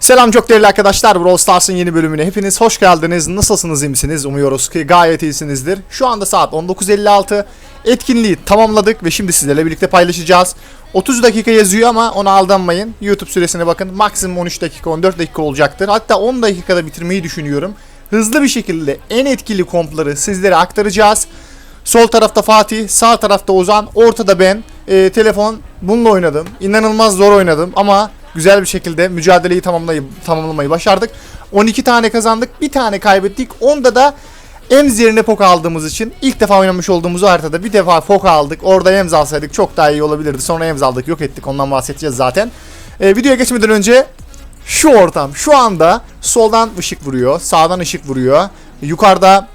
Selam çok değerli arkadaşlar. Brawl Stars'ın yeni bölümüne hepiniz hoş geldiniz. Nasılsınız, iyi misiniz? Umuyoruz ki gayet iyisinizdir. Şu anda saat 19.56. Etkinliği tamamladık ve şimdi sizlerle birlikte paylaşacağız. 30 dakika yazıyor ama ona aldanmayın. YouTube süresine bakın. Maksimum 13 dakika, 14 dakika olacaktır. Hatta 10 dakikada bitirmeyi düşünüyorum. Hızlı bir şekilde en etkili kompları sizlere aktaracağız. Sol tarafta Fatih, sağ tarafta Ozan, ortada ben. Ee, telefon bununla oynadım. İnanılmaz zor oynadım ama güzel bir şekilde mücadeleyi tamamlayıp tamamlamayı başardık. 12 tane kazandık, bir tane kaybettik. Onda da Ems yerine Poco aldığımız için ilk defa oynamış olduğumuz haritada bir defa Poco aldık. Orada Ems alsaydık çok daha iyi olabilirdi. Sonra Ems aldık, yok ettik. Ondan bahsedeceğiz zaten. Ee, videoya geçmeden önce şu ortam şu anda soldan ışık vuruyor, sağdan ışık vuruyor. Yukarıda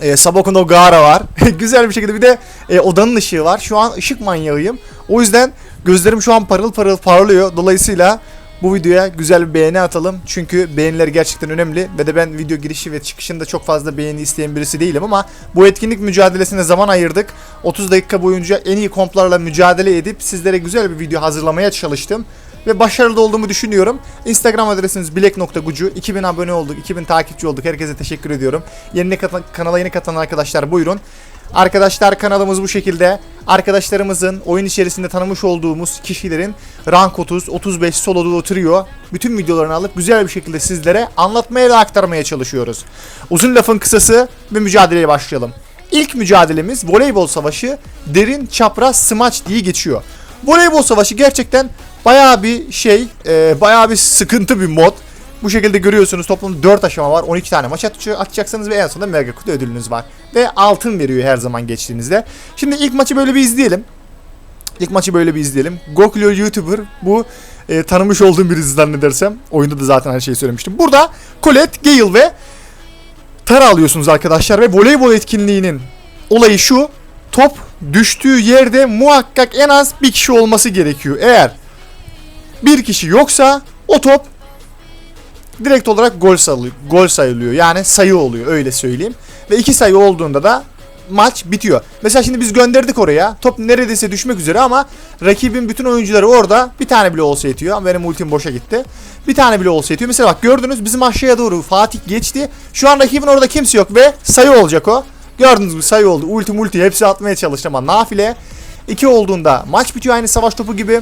e, Sabokun Ogara var. Güzel bir şekilde bir de e, odanın ışığı var. Şu an ışık manyağıyım. O yüzden gözlerim şu an parıl parıl parlıyor. Dolayısıyla bu videoya güzel bir beğeni atalım. Çünkü beğeniler gerçekten önemli. Ve de ben video girişi ve çıkışında çok fazla beğeni isteyen birisi değilim ama bu etkinlik mücadelesine zaman ayırdık. 30 dakika boyunca en iyi komplarla mücadele edip sizlere güzel bir video hazırlamaya çalıştım ve başarılı olduğumu düşünüyorum. Instagram adresimiz bilek.gucu. 2000 abone olduk, 2000 takipçi olduk. Herkese teşekkür ediyorum. Yeni katan, kanala yeni katılan arkadaşlar buyurun. Arkadaşlar kanalımız bu şekilde. Arkadaşlarımızın oyun içerisinde tanımış olduğumuz kişilerin rank 30, 35 soloda oturuyor. Bütün videolarını alıp güzel bir şekilde sizlere anlatmaya ve aktarmaya çalışıyoruz. Uzun lafın kısası ve mücadeleye başlayalım. İlk mücadelemiz voleybol savaşı derin çapraz smaç diye geçiyor. Voleybol savaşı gerçekten bayağı bir şey, e, bayağı bir sıkıntı bir mod. Bu şekilde görüyorsunuz toplamda 4 aşama var. 12 tane maç at- atacaksınız ve en sonunda mega kutu ödülünüz var. Ve altın veriyor her zaman geçtiğinizde. Şimdi ilk maçı böyle bir izleyelim. İlk maçı böyle bir izleyelim. Goklo YouTuber bu e, tanımış olduğum birisi zannedersem. Oyunda da zaten her şeyi söylemiştim. Burada Colette, Gale ve Tara alıyorsunuz arkadaşlar ve voleybol etkinliğinin olayı şu. Top düştüğü yerde muhakkak en az bir kişi olması gerekiyor. Eğer bir kişi yoksa o top direkt olarak gol sayılıyor, gol sayılıyor. Yani sayı oluyor öyle söyleyeyim. Ve iki sayı olduğunda da maç bitiyor. Mesela şimdi biz gönderdik oraya. Top neredeyse düşmek üzere ama rakibin bütün oyuncuları orada. Bir tane bile olsa yetiyor. Benim ultim boşa gitti. Bir tane bile olsa yetiyor. Mesela bak gördünüz bizim aşağıya doğru Fatih geçti. Şu an rakibin orada kimse yok ve sayı olacak o. Gördünüz mü sayı oldu. Ulti multi hepsi atmaya çalıştı ama nafile. 2 olduğunda maç bitiyor aynı savaş topu gibi.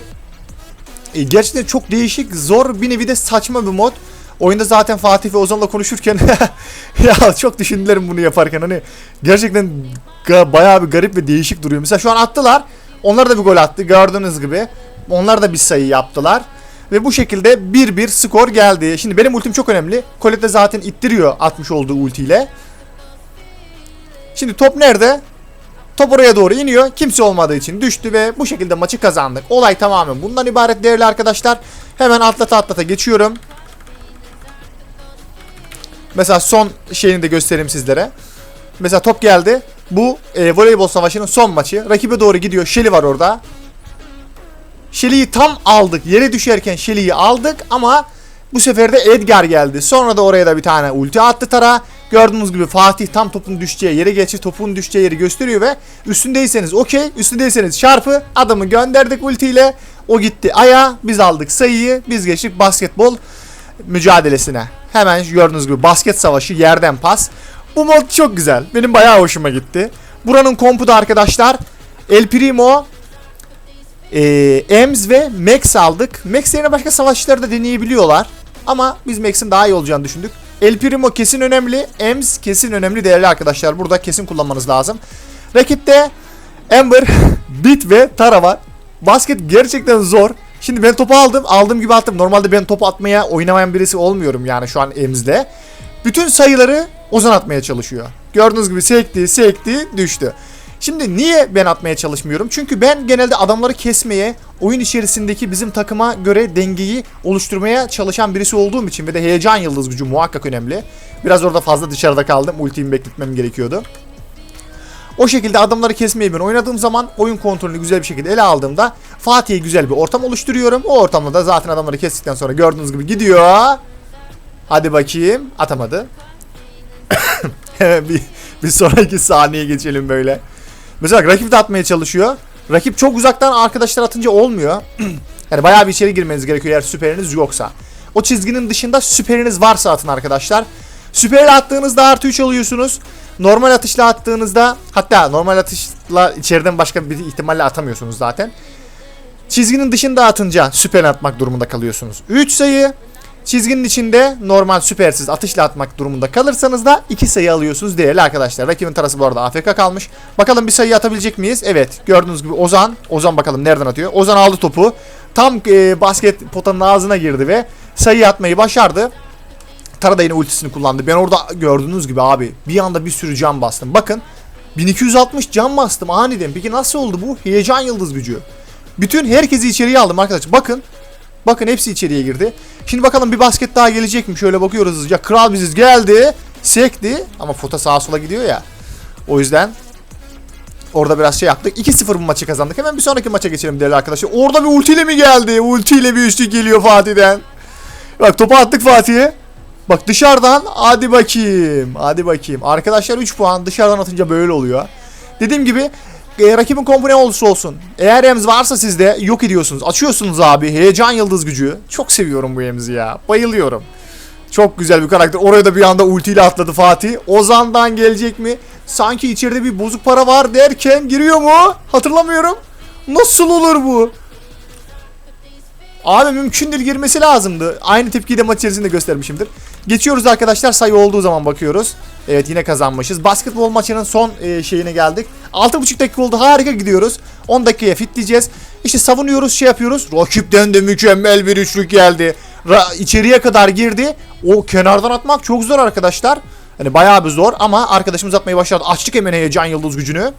E, gerçekten çok değişik, zor bir nevi de saçma bir mod. Oyunda zaten Fatih ve Ozan'la konuşurken ya çok düşündülerim bunu yaparken hani gerçekten bayağı bir garip ve değişik duruyor. Mesela şu an attılar. Onlar da bir gol attı gördüğünüz gibi. Onlar da bir sayı yaptılar. Ve bu şekilde 1-1 skor geldi. Şimdi benim ultim çok önemli. Colette zaten ittiriyor atmış olduğu ultiyle. Şimdi top nerede? Top oraya doğru iniyor. Kimse olmadığı için düştü ve bu şekilde maçı kazandık. Olay tamamen bundan ibaret değerli arkadaşlar. Hemen atlata atlata geçiyorum. Mesela son şeyini de göstereyim sizlere. Mesela top geldi. Bu e, voleybol savaşının son maçı. Rakibe doğru gidiyor. Shelly var orada. Shelly'yi tam aldık. Yere düşerken Shelly'yi aldık ama bu sefer de Edgar geldi. Sonra da oraya da bir tane ulti attı Tara. Gördüğünüz gibi Fatih tam topun düşeceği yere geçti. Topun düşeceği yeri gösteriyor ve üstündeyseniz okey. Üstündeyseniz çarpı. Adamı gönderdik ultiyle. O gitti aya. Biz aldık sayıyı. Biz geçtik basketbol mücadelesine. Hemen gördüğünüz gibi basket savaşı yerden pas. Bu mod çok güzel. Benim bayağı hoşuma gitti. Buranın kompu da arkadaşlar El Primo, e, Ems ve Max aldık. Max yerine başka savaşçıları da deneyebiliyorlar. Ama biz Max'in daha iyi olacağını düşündük. El Primo kesin önemli. Ems kesin önemli değerli arkadaşlar. Burada kesin kullanmanız lazım. Rakipte Amber, Bit ve Tara var. Basket gerçekten zor. Şimdi ben topu aldım. Aldığım gibi attım. Normalde ben topu atmaya oynamayan birisi olmuyorum yani şu an Ems'de. Bütün sayıları Ozan atmaya çalışıyor. Gördüğünüz gibi sekti, sekti, düştü. Şimdi niye ben atmaya çalışmıyorum? Çünkü ben genelde adamları kesmeye, oyun içerisindeki bizim takıma göre dengeyi oluşturmaya çalışan birisi olduğum için ve de heyecan yıldız gücü muhakkak önemli. Biraz orada fazla dışarıda kaldım. Ultimi bekletmem gerekiyordu. O şekilde adamları kesmeyi ben oynadığım zaman oyun kontrolünü güzel bir şekilde ele aldığımda Fatih'e güzel bir ortam oluşturuyorum. O ortamda da zaten adamları kestikten sonra gördüğünüz gibi gidiyor. Hadi bakayım. Atamadı. bir, bir sonraki sahneye geçelim böyle. Mesela rakip de atmaya çalışıyor. Rakip çok uzaktan arkadaşlar atınca olmuyor. yani bayağı bir içeri girmeniz gerekiyor eğer süperiniz yoksa. O çizginin dışında süperiniz varsa atın arkadaşlar. Süperle attığınızda artı 3 alıyorsunuz. Normal atışla attığınızda hatta normal atışla içeriden başka bir ihtimalle atamıyorsunuz zaten. Çizginin dışında atınca süper atmak durumunda kalıyorsunuz. 3 sayı çizginin içinde normal süpersiz atışla atmak durumunda kalırsanız da 2 sayı alıyorsunuz değerli arkadaşlar. Rakibin tarafı bu arada AFK kalmış. Bakalım bir sayı atabilecek miyiz? Evet gördüğünüz gibi Ozan. Ozan bakalım nereden atıyor? Ozan aldı topu. Tam e, basket potanın ağzına girdi ve sayı atmayı başardı. Tara da yine ultisini kullandı. Ben orada gördüğünüz gibi abi bir anda bir sürü can bastım. Bakın 1260 can bastım aniden. Peki nasıl oldu bu? Heyecan yıldız gücü. Bütün herkesi içeriye aldım arkadaşlar. Bakın. Bakın hepsi içeriye girdi. Şimdi bakalım bir basket daha gelecek mi? Şöyle bakıyoruz hızlıca. Kral biziz geldi. Sekti. Ama fota sağa sola gidiyor ya. O yüzden orada biraz şey yaptık. 2-0 bu maçı kazandık. Hemen bir sonraki maça geçelim değerli arkadaşlar. Orada bir ultiyle mi geldi? Ultiyle bir üçlük geliyor Fatih'den. Bak topu attık Fatih'e. Bak dışarıdan hadi bakayım. Hadi bakayım. Arkadaşlar 3 puan dışarıdan atınca böyle oluyor. Dediğim gibi e, rakibin kompu ne olursa olsun. Eğer Ems varsa sizde yok ediyorsunuz. Açıyorsunuz abi. Heyecan yıldız gücü. Çok seviyorum bu Ems'i ya. Bayılıyorum. Çok güzel bir karakter. Oraya da bir anda ultiyle atladı Fatih. Ozan'dan gelecek mi? Sanki içeride bir bozuk para var derken giriyor mu? Hatırlamıyorum. Nasıl olur bu? Abi mümkün değil girmesi lazımdı. Aynı tepkiyi de maç içerisinde göstermişimdir. Geçiyoruz arkadaşlar sayı olduğu zaman bakıyoruz. Evet yine kazanmışız. Basketbol maçının son e, şeyine geldik. 6.5 dakika oldu harika gidiyoruz. 10 dakikaya fitleyeceğiz. İşte savunuyoruz şey yapıyoruz. Rakipten de mükemmel bir üçlük geldi. Ra- içeriye kadar girdi. O kenardan atmak çok zor arkadaşlar. Hani bayağı bir zor ama arkadaşımız atmayı başardı. Açtık hemen heyecan yıldız gücünü.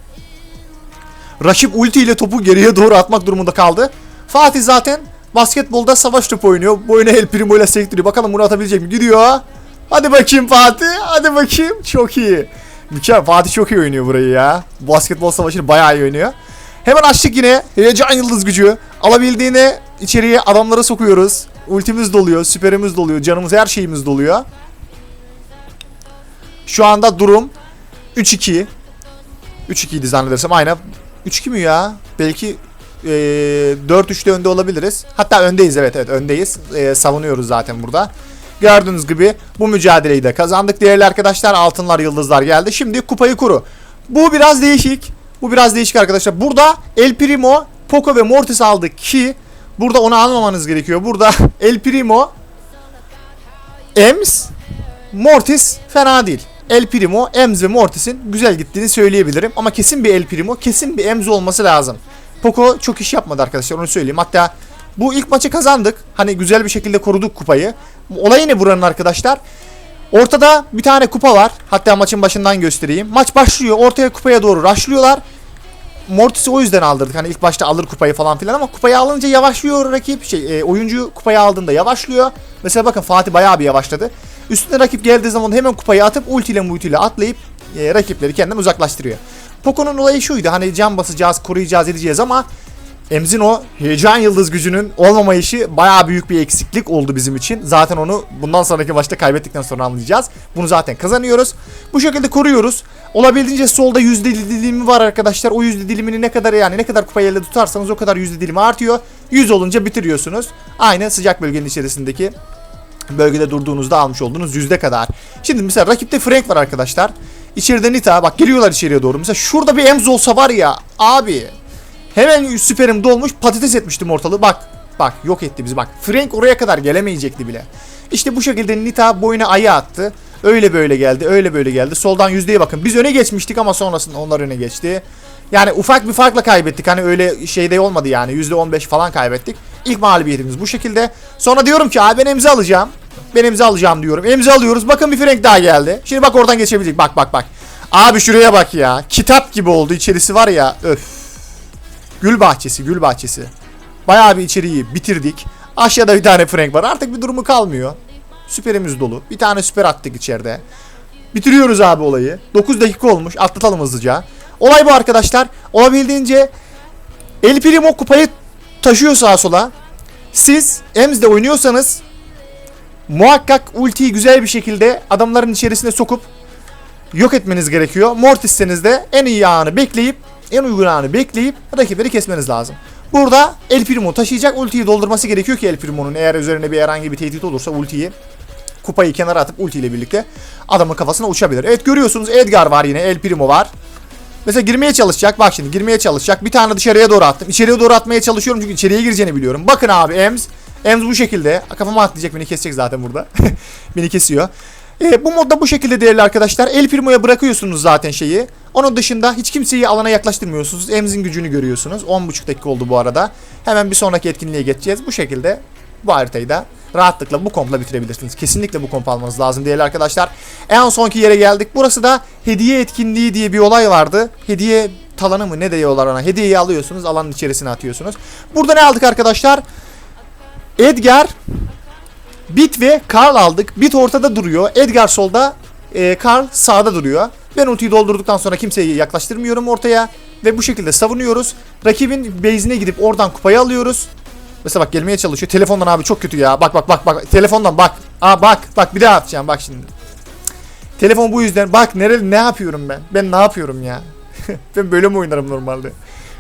Rakip ulti ile topu geriye doğru atmak durumunda kaldı. Fatih zaten basketbolda savaş topu oynuyor. Boyuna El Primo ile sektiriyor. Bakalım bunu atabilecek mi? Gidiyor. Hadi bakayım Fatih. Hadi bakayım. Çok iyi. Mükemmel. Fatih çok iyi oynuyor burayı ya. Basketbol savaşını bayağı iyi oynuyor. Hemen açtık yine. Heyecan yıldız gücü. Alabildiğine içeriye adamları sokuyoruz. Ultimiz doluyor. Süperimiz doluyor. Canımız her şeyimiz doluyor. Şu anda durum 3-2. 3-2 idi zannedersem aynen. 3-2 mi ya? Belki e, 4-3'te önde olabiliriz. Hatta öndeyiz evet evet öndeyiz. E, savunuyoruz zaten burada. Gördüğünüz gibi bu mücadeleyi de kazandık değerli arkadaşlar. Altınlar yıldızlar geldi. Şimdi kupayı kuru. Bu biraz değişik. Bu biraz değişik arkadaşlar. Burada El Primo, Poco ve Mortis aldık ki burada onu almamanız gerekiyor. Burada El Primo, Ems, Mortis fena değil. El Primo, Ems ve Mortis'in güzel gittiğini söyleyebilirim. Ama kesin bir El Primo, kesin bir Ems olması lazım. Poco çok iş yapmadı arkadaşlar onu söyleyeyim. Hatta bu ilk maçı kazandık. Hani güzel bir şekilde koruduk kupayı. Olay ne buranın arkadaşlar? Ortada bir tane kupa var. Hatta maçın başından göstereyim. Maç başlıyor. Ortaya kupaya doğru rushlıyorlar. Mortis'i o yüzden aldırdık. Hani ilk başta alır kupayı falan filan ama kupayı alınca yavaşlıyor rakip. Şey, e, oyuncu kupayı aldığında yavaşlıyor. Mesela bakın Fatih bayağı bir yavaşladı. Üstüne rakip geldiği zaman hemen kupayı atıp ultiyle multiyle atlayıp e, rakipleri kendinden uzaklaştırıyor. Poco'nun olayı şuydu. Hani can basacağız, koruyacağız, edeceğiz ama Emz'in o heyecan yıldız gücünün olmamayışı bayağı büyük bir eksiklik oldu bizim için. Zaten onu bundan sonraki maçta kaybettikten sonra anlayacağız. Bunu zaten kazanıyoruz. Bu şekilde koruyoruz. Olabildiğince solda yüzde dilimi var arkadaşlar. O yüzde dilimini ne kadar yani ne kadar kupayı elde tutarsanız o kadar yüzde dilimi artıyor. 100 olunca bitiriyorsunuz. Aynı sıcak bölgenin içerisindeki bölgede durduğunuzda almış olduğunuz yüzde kadar. Şimdi mesela rakipte Frank var arkadaşlar. İçeride Nita bak geliyorlar içeriye doğru. Mesela şurada bir Emz olsa var ya abi Hemen süperim dolmuş patates etmiştim ortalığı. Bak bak yok etti bizi bak. Frank oraya kadar gelemeyecekti bile. İşte bu şekilde Nita boyuna ayı attı. Öyle böyle geldi öyle böyle geldi. Soldan yüzdeye bakın. Biz öne geçmiştik ama sonrasında onlar öne geçti. Yani ufak bir farkla kaybettik. Hani öyle şeyde olmadı yani. %15 falan kaybettik. İlk mağlubiyetimiz bu şekilde. Sonra diyorum ki abi ben emzi alacağım. Ben emzi alacağım diyorum. Emzi alıyoruz. Bakın bir Frank daha geldi. Şimdi bak oradan geçebilecek. Bak bak bak. Abi şuraya bak ya. Kitap gibi oldu. İçerisi var ya. Öf. Gül bahçesi, gül bahçesi. Bayağı bir içeriği bitirdik. Aşağıda bir tane Frank var. Artık bir durumu kalmıyor. Süperimiz dolu. Bir tane süper attık içeride. Bitiriyoruz abi olayı. 9 dakika olmuş. Atlatalım hızlıca. Olay bu arkadaşlar. Olabildiğince El Primo kupayı taşıyor sağa sola. Siz Ems'de oynuyorsanız muhakkak ultiyi güzel bir şekilde adamların içerisine sokup yok etmeniz gerekiyor. Mortis'seniz de en iyi anı bekleyip en uygun anı bekleyip rakipleri kesmeniz lazım. Burada El Primo taşıyacak ultiyi doldurması gerekiyor ki El Primo'nun eğer üzerine bir herhangi bir tehdit olursa ultiyi kupayı kenara atıp ultiyle birlikte adamın kafasına uçabilir. Evet görüyorsunuz Edgar var yine El Primo var. Mesela girmeye çalışacak. Bak şimdi girmeye çalışacak. Bir tane dışarıya doğru attım. İçeriye doğru atmaya çalışıyorum çünkü içeriye gireceğini biliyorum. Bakın abi Ems. Ems bu şekilde. Kafama atlayacak beni kesecek zaten burada. beni kesiyor. E, bu modda bu şekilde değerli arkadaşlar. El Primo'ya bırakıyorsunuz zaten şeyi. Onun dışında hiç kimseyi alana yaklaştırmıyorsunuz. Ems'in gücünü görüyorsunuz. 10.5 dakika oldu bu arada. Hemen bir sonraki etkinliğe geçeceğiz. Bu şekilde bu haritayı da rahatlıkla bu kompla bitirebilirsiniz. Kesinlikle bu komp almanız lazım değerli arkadaşlar. En sonki yere geldik. Burası da hediye etkinliği diye bir olay vardı. Hediye talanı mı ne diyorlar ona. Hediyeyi alıyorsunuz alanın içerisine atıyorsunuz. Burada ne aldık arkadaşlar? Edgar, Bit ve Karl aldık. Bit ortada duruyor. Edgar solda, e, Karl sağda duruyor. Ben ultiyi doldurduktan sonra kimseyi yaklaştırmıyorum ortaya. Ve bu şekilde savunuyoruz. Rakibin base'ine gidip oradan kupayı alıyoruz. Mesela bak gelmeye çalışıyor. Telefondan abi çok kötü ya. Bak bak bak bak. Telefondan bak. Aa bak bak bir daha atacağım bak şimdi. Telefon bu yüzden. Bak nereli ne yapıyorum ben? Ben ne yapıyorum ya? ben böyle mi oynarım normalde?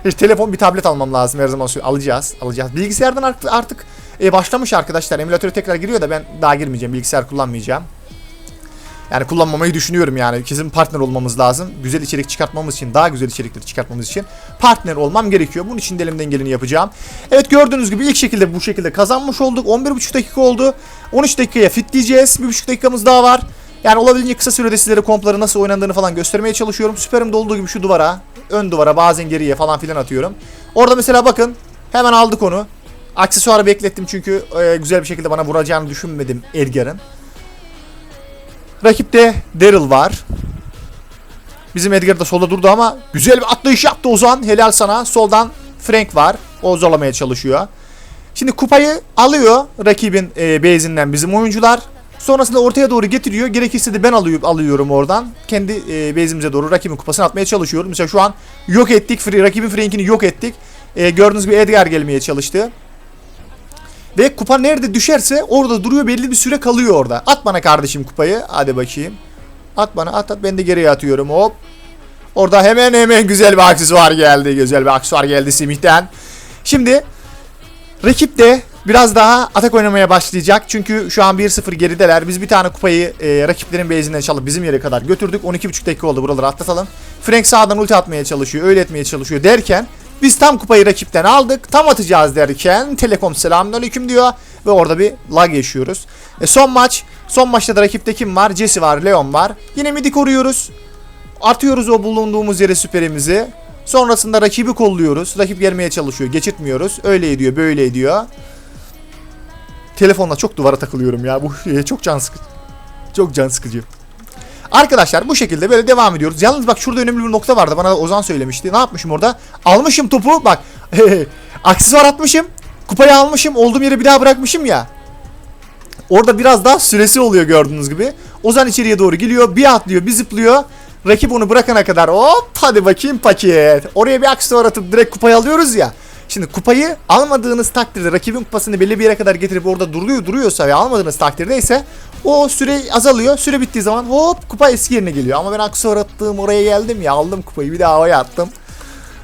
İşte telefon bir tablet almam lazım her zaman. Alacağız. Alacağız. Bilgisayardan artık, artık e, başlamış arkadaşlar. Emülatöre tekrar giriyor da ben daha girmeyeceğim. Bilgisayar kullanmayacağım. Yani kullanmamayı düşünüyorum yani. Kesin partner olmamız lazım. Güzel içerik çıkartmamız için, daha güzel içerikleri çıkartmamız için partner olmam gerekiyor. Bunun için de elimden geleni yapacağım. Evet gördüğünüz gibi ilk şekilde bu şekilde kazanmış olduk. 11,5 dakika oldu. 13 dakikaya fitleyeceğiz. 1,5 dakikamız daha var. Yani olabildiğince kısa sürede sizlere kompları nasıl oynandığını falan göstermeye çalışıyorum. Süperimde olduğu gibi şu duvara, ön duvara bazen geriye falan filan atıyorum. Orada mesela bakın hemen aldık onu. Aksesuarı beklettim çünkü e, güzel bir şekilde bana vuracağını düşünmedim Edgar'ın. Rakipte Daryl var. Bizim Edgar da solda durdu ama güzel bir atlayış yaptı Ozan. Helal sana. Soldan Frank var. O zorlamaya çalışıyor. Şimdi kupayı alıyor rakibin e, base'inden bizim oyuncular. Sonrasında ortaya doğru getiriyor. Gerekirse de ben alıyorum, alıyorum oradan. Kendi e, base'imize doğru rakibin kupasını atmaya çalışıyorum. Mesela şu an yok ettik. Free, rakibin Frank'ini yok ettik. E, gördüğünüz gibi Edgar gelmeye çalıştı. Ve kupa nerede düşerse orada duruyor belli bir süre kalıyor orada. At bana kardeşim kupayı. Hadi bakayım. At bana at at ben de geriye atıyorum hop. Orada hemen hemen güzel bir aksesuar geldi. Güzel bir aksesuar geldi Simih'ten. Şimdi rakip de biraz daha atak oynamaya başlayacak. Çünkü şu an 1-0 gerideler. Biz bir tane kupayı e, rakiplerin base'inden çalıp bizim yere kadar götürdük. 12.5 dakika oldu buraları atlatalım. Frank sağdan ulti atmaya çalışıyor. Öyle etmeye çalışıyor derken biz tam kupayı rakipten aldık. Tam atacağız derken Telekom selamünaleyküm diyor. Ve orada bir lag yaşıyoruz. E, son maç. Son maçta da rakipte kim var? Jesse var, Leon var. Yine midi koruyoruz. Atıyoruz o bulunduğumuz yere süperimizi. Sonrasında rakibi kolluyoruz. Rakip gelmeye çalışıyor. Geçirtmiyoruz. Öyle ediyor, böyle ediyor. Telefonla çok duvara takılıyorum ya. Bu çok can sıkıcı. Çok can sıkıcı. Arkadaşlar bu şekilde böyle devam ediyoruz. Yalnız bak şurada önemli bir nokta vardı. Bana Ozan söylemişti. Ne yapmışım orada? Almışım topu. Bak. aksesuar atmışım. Kupayı almışım. Olduğum yere bir daha bırakmışım ya. Orada biraz daha süresi oluyor gördüğünüz gibi. Ozan içeriye doğru geliyor. Bir atlıyor, bir zıplıyor. Rakip onu bırakana kadar hop hadi bakayım paket. Oraya bir aksesuar atıp direkt kupayı alıyoruz ya. Şimdi kupayı almadığınız takdirde rakibin kupasını belli bir yere kadar getirip orada duruyor duruyorsa ve almadığınız takdirde ise o süre azalıyor. Süre bittiği zaman hop kupa eski yerine geliyor. Ama ben aksesuar attım oraya geldim ya aldım kupayı bir daha havaya attım.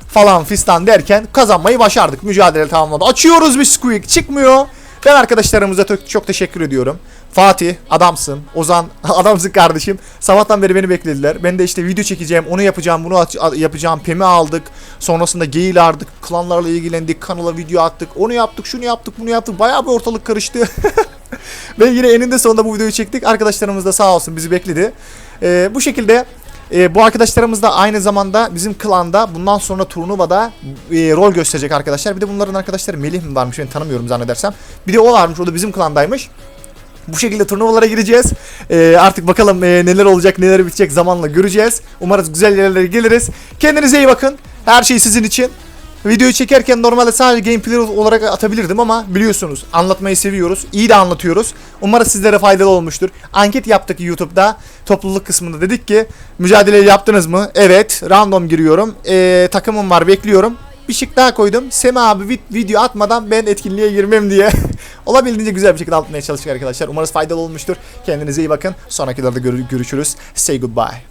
Falan fistan derken kazanmayı başardık. Mücadele tamamladı. Açıyoruz bir squeak çıkmıyor. Ben arkadaşlarımıza çok, teşekkür ediyorum. Fatih adamsın. Ozan adamsın kardeşim. Sabahtan beri beni beklediler. Ben de işte video çekeceğim, onu yapacağım, bunu yapacağım. Pemi aldık. Sonrasında Gale aldık. Klanlarla ilgilendik. Kanala video attık. Onu yaptık, şunu yaptık, bunu yaptık. Bayağı bir ortalık karıştı. Ve yine eninde sonunda bu videoyu çektik. Arkadaşlarımız da sağ olsun bizi bekledi. Ee, bu şekilde e, bu arkadaşlarımız da aynı zamanda bizim klanda bundan sonra turnuvada e, rol gösterecek arkadaşlar. Bir de bunların arkadaşları Melih mi varmış ben tanımıyorum zannedersem. Bir de o varmış o da bizim klandaymış. Bu şekilde turnuvalara gireceğiz. Ee, artık bakalım e, neler olacak, neler bitecek zamanla göreceğiz. Umarız güzel yerlere geliriz. Kendinize iyi bakın. Her şey sizin için. Videoyu çekerken normalde sadece gameplay olarak atabilirdim ama biliyorsunuz anlatmayı seviyoruz. İyi de anlatıyoruz. Umarız sizlere faydalı olmuştur. Anket yaptık YouTube'da. Topluluk kısmında dedik ki mücadeleyi yaptınız mı? Evet. Random giriyorum. Ee, takımım var bekliyorum. Bir şık daha koydum. Sema abi vid- video atmadan ben etkinliğe girmem diye. Olabildiğince güzel bir şekilde anlatmaya çalıştık arkadaşlar. Umarız faydalı olmuştur. Kendinize iyi bakın. Sonraki videoda görüşürüz. Say goodbye.